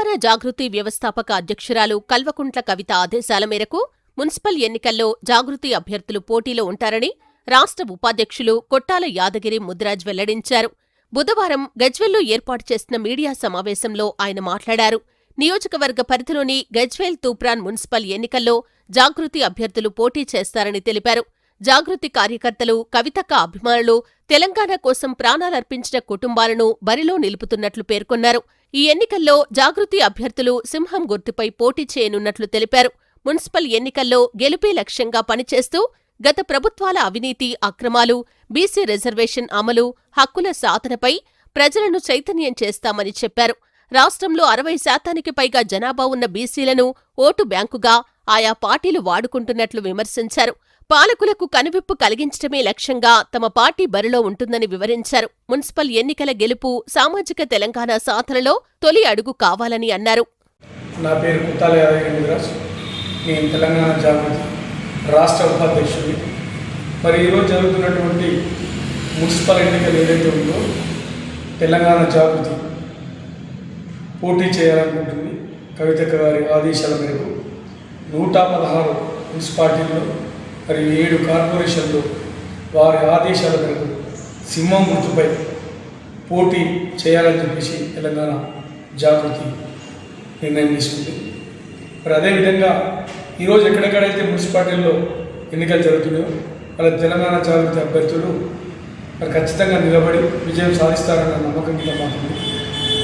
ఆహార జాగృతి వ్యవస్థాపక అధ్యక్షురాలు కల్వకుంట్ల కవిత ఆదేశాల మేరకు మున్సిపల్ ఎన్నికల్లో జాగృతి అభ్యర్థులు పోటీలో ఉంటారని రాష్ట్ర ఉపాధ్యక్షులు కొట్టాల యాదగిరి ముద్రాజ్ వెల్లడించారు. బుధవారం గజ్వెల్లో ఏర్పాటు చేసిన మీడియా సమావేశంలో ఆయన మాట్లాడారు. నియోజకవర్గ పరిధిలోని గజ్వేల్ తూప్రాన్ మున్సిపల్ ఎన్నికల్లో జాగృతి అభ్యర్థులు పోటీ చేస్తారని తెలిపారు. జాగృతి కార్యకర్తలు కవితక్క అభిమానులు తెలంగాణ కోసం ప్రాణాలర్పించిన కుటుంబాలను బరిలో నిలుపుతున్నట్లు పేర్కొన్నారు. ఈ ఎన్నికల్లో జాగృతి అభ్యర్థులు సింహం గుర్తుపై పోటీ చేయనున్నట్లు తెలిపారు. మున్సిపల్ ఎన్నికల్లో గెలుపే లక్ష్యంగా పనిచేస్తూ గత ప్రభుత్వాల అవినీతి అక్రమాలు బీసీ రిజర్వేషన్ అమలు హక్కుల సాధనపై ప్రజలను చైతన్యం చేస్తామని చెప్పారు. రాష్ట్రంలో అరవై శాతానికి పైగా జనాభా ఉన్న బీసీలను ఓటు బ్యాంకుగా ఆయా పార్టీలు వాడుకుంటున్నట్లు విమర్శించారు. పాలకులకు కనువిప్పు కలిగించడమే లక్ష్యంగా తమ పార్టీ బరిలో ఉంటుందని వివరించారు. మున్సిపల్ ఎన్నికల గెలుపు సామాజిక తెలంగాణ సాధనలో తొలి అడుగు కావాలని అన్నారు. నా పేరు కుత్తాల యాదగిరి నేను తెలంగాణ జాగృతి రాష్ట్ర ఉపాధ్యక్షుడిని. మరి ఈరోజు జరుగుతున్నటువంటి మున్సిపల్ ఎన్నికలు ఏదైతే ఉందో తెలంగాణ జాగృతి పోటీ చేయాలనుకుంటుంది కవితక్క గారి ఆదేశాల మేరకు నూట పదహారు మున్సిపాలిటీల్లో మరి ఏడు కార్పొరేషన్లు వారి ఆదేశాల మేరకు సింహం గుర్తుపై పోటీ చేయాలని చెప్పేసి తెలంగాణ జాగృతి నిర్ణయం తీసుకుంది. మరి అదేవిధంగా ఈరోజు ఎక్కడెక్కడైతే మున్సిపాలిటీల్లో ఎన్నికలు జరుగుతున్నాయో అలా తెలంగాణ జాగృతి అభ్యర్థులు మరి ఖచ్చితంగా నిలబడి విజయం సాధిస్తారన్న నమ్మకం మీద మాత్రమే.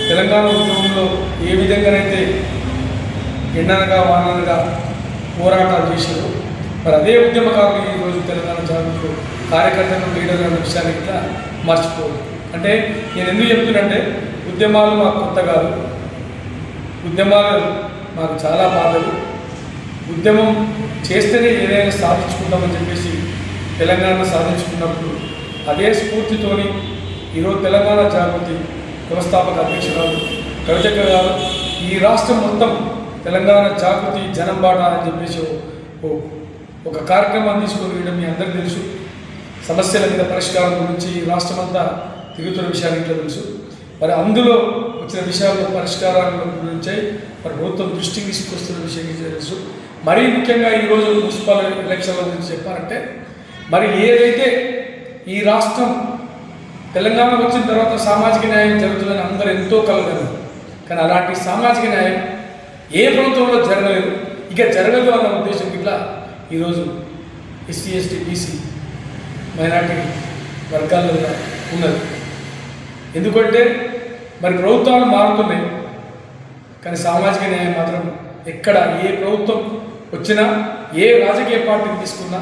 తెలంగాణ ఉద్యమంలో ఏ విధంగానైతే ఎండనగా వాననగా పోరాటాలు చేశారో మరి అదే ఉద్యమకారులు ఈరోజు తెలంగాణ జాగృతిలో కార్యకర్తలు లీడర్లు అనే విషయాన్ని ఇట్లా మర్చిపోదు అంటే నేను ఎందుకు చెప్తున్నంటే ఉద్యమాలు మాకు కొత్త కాదు. ఉద్యమాలు మాకు చాలా బాధలు. ఉద్యమం చేస్తేనే ఏదైనా సాధించుకుంటామని చెప్పేసి తెలంగాణ సాధించుకున్నప్పుడు అదే స్ఫూర్తితోని ఈరోజు తెలంగాణ జాగృతి వ్యవస్థాపక అధ్యక్షురాలు కవితక్క గారు ఈ రాష్ట్రం మొత్తం తెలంగాణ జాగృతి జనం బాట అని చెప్పేసి ఓ- ఒక కార్యక్రమాన్ని తీసుకొని వేయడం మీ అందరికీ తెలుసు. సమస్యల మీద పరిష్కారం గురించి ఈ రాష్ట్రమంతా తిరుగుతున్న విషయాలు ఇంట్లో తెలుసు. మరి అందులో వచ్చిన విషయాల్లో పరిష్కారాల గురించి మరి ప్రభుత్వం దృష్టికి తీసుకొస్తున్న విషయం తెలుసు. మరీ ముఖ్యంగా ఈరోజు మున్సిపల్ ఎలక్షన్ల గురించి చెప్పాలంటే మరి ఏదైతే ఈ రాష్ట్రం తెలంగాణ వచ్చిన తర్వాత సామాజిక న్యాయం జరుగుతుందని అందరూ ఎంతో కలగదు కానీ అలాంటి సామాజిక న్యాయం ఏ ప్రభుత్వంలో జరగలేదు. ఇక జరగదు అన్న ఉద్దేశం ఇట్లా ఈరోజు ఎస్సీ ఎస్టీ బీసీ మైనార్టీ వర్గాల్లో ఉన్నది. ఎందుకంటే మరి ప్రభుత్వాలు మారుతున్నాయి కానీ సామాజిక న్యాయం మాత్రం ఎక్కడ ఏ ప్రభుత్వం వచ్చినా ఏ రాజకీయ పార్టీని తీసుకున్నా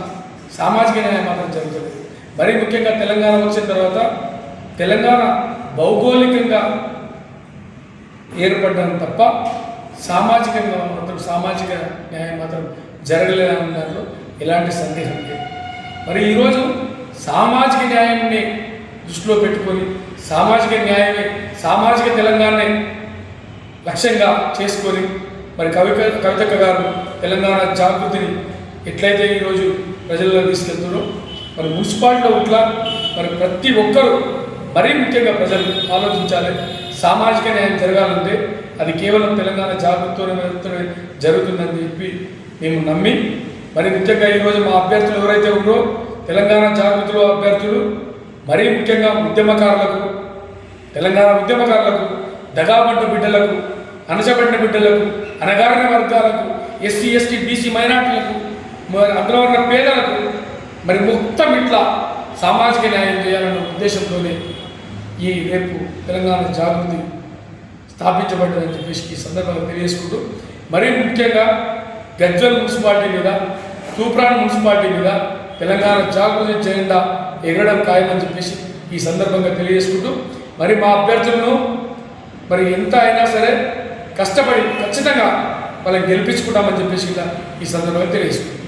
సామాజిక న్యాయం మాత్రం జరుగుతుంది. మరీ ముఖ్యంగా తెలంగాణ వచ్చిన తర్వాత తెలంగాణ భౌగోళికంగా ఏర్పడడం తప్ప సామాజికంగా మాత్రం సామాజిక న్యాయం మాత్రం జరగలేదన్న దాంట్లో ఎలాంటి సందేహం లేదు. మరి ఈరోజు సామాజిక న్యాయాన్ని దృష్టిలో పెట్టుకొని సామాజిక న్యాయమే సామాజిక తెలంగాణనే లక్ష్యంగా చేసుకొని మరి కవి కవితక్క గారు తెలంగాణ జాగృతిని ఎట్లయితే ఈరోజు ప్రజల్లో తీసుకెళ్తున్నారో మరి మున్సిపాలిటీలో ఇట్లా మరి ప్రతి ఒక్కరూ మరీ ముఖ్యంగా ప్రజలు ఆలోచించాలి. సామాజిక న్యాయం జరగాలంటే అది కేవలం తెలంగాణ జాగృతితోనే జరుగుతుందని చెప్పి మేము నమ్మి మరి ముఖ్యంగా ఈరోజు మా అభ్యర్థులు ఎవరైతే ఉన్నారో తెలంగాణ జాగృతిలో అభ్యర్థులు మరీ ముఖ్యంగా ఉద్యమకారులకు తెలంగాణ ఉద్యమకారులకు దగాబడ్డ బిడ్డలకు అణచబడిన బిడ్డలకు అనగారిన వర్గాలకు ఎస్సీ ఎస్టీ బీసీ మైనార్టీలకు అందులో ఉన్న పేదలకు మరి మొత్తం ఇట్లా సామాజిక న్యాయం చేయాలన్న ఉద్దేశంతోనే ఈ రేపు తెలంగాణ జాగృతి స్థాపించబడ్డదని చెప్పేసి ఈ సందర్భంగా తెలియజేసుకుంటూ మరీ ముఖ్యంగా గజ్వల్ మున్సిపాలిటీ మీద తూప్రాన్ మున్సిపాలిటీ మీద తెలంగాణ జాగృతి జెండా ఎగరడం ఖాయమని చెప్పేసి ఈ సందర్భంగా తెలియజేసుకుంటూ మరి మా అభ్యర్థులను మరి ఎంత అయినా సరే కష్టపడి ఖచ్చితంగా వాళ్ళని గెలిపించుకుంటామని చెప్పేసి ఇలా ఈ సందర్భంగా తెలియజేసుకుంటాం